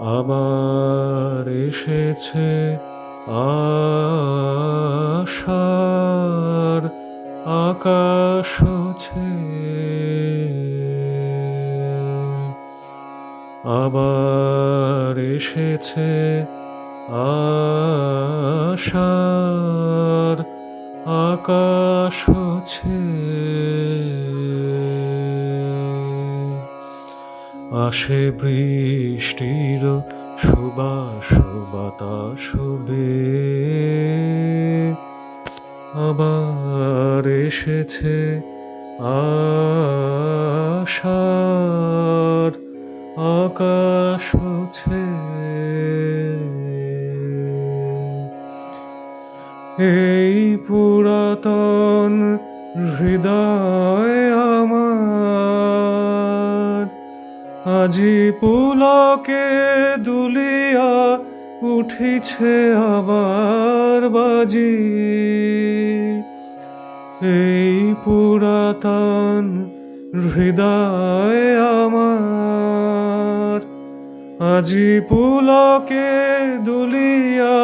আবার এসেছে আশার আকাশ আবার এসেছে আশার আসে বৃষ্টির সুবাস বে আবার এসেছে আশার আকাশ এই পুরাতন হৃদয় আমার আজি পুলকে দুলিয়া উঠিছে আবার বাজি। এই পুরাতন হৃদয় আমার, আজি পুলকে দুলিয়া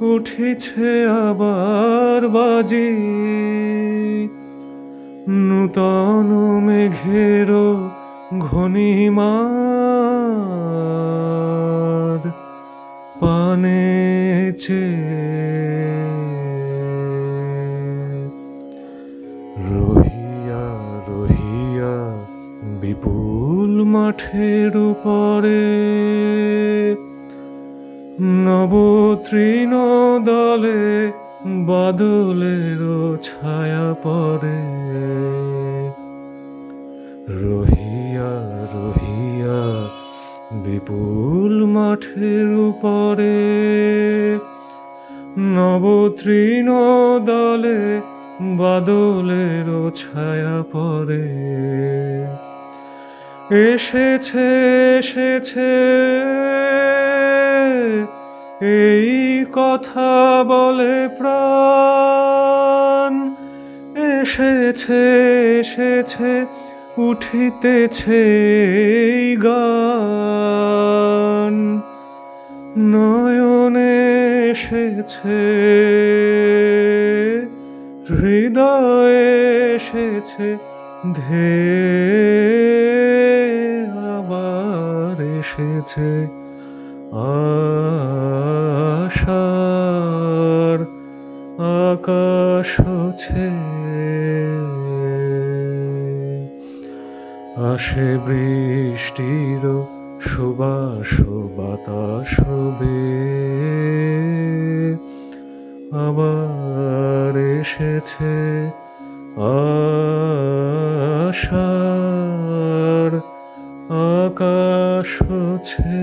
উঠিছে আবার বাজি। নূতন মেঘের ঘনিমার পানেছে রহিয়া রহিয়া বিপুল মাঠের উপরে নবতৃণ দলে বাদলের ছায়া পড়ে। রহিয়া বিপুল মাঠের উপরে নবতৃণ দলে বাদলের ছায়া পড়ে। এসেছে এসেছে, এই কথা বলে প্রাণ। এসেছে এসেছে উঠিতেছে গান। নয়নে এসেছে হৃদয়ে এসেছে ধে আবার এসেছে। আশার আসে বৃষ্টির সুবাস বাতাস আবার এসেছে আশার আকাশ ছে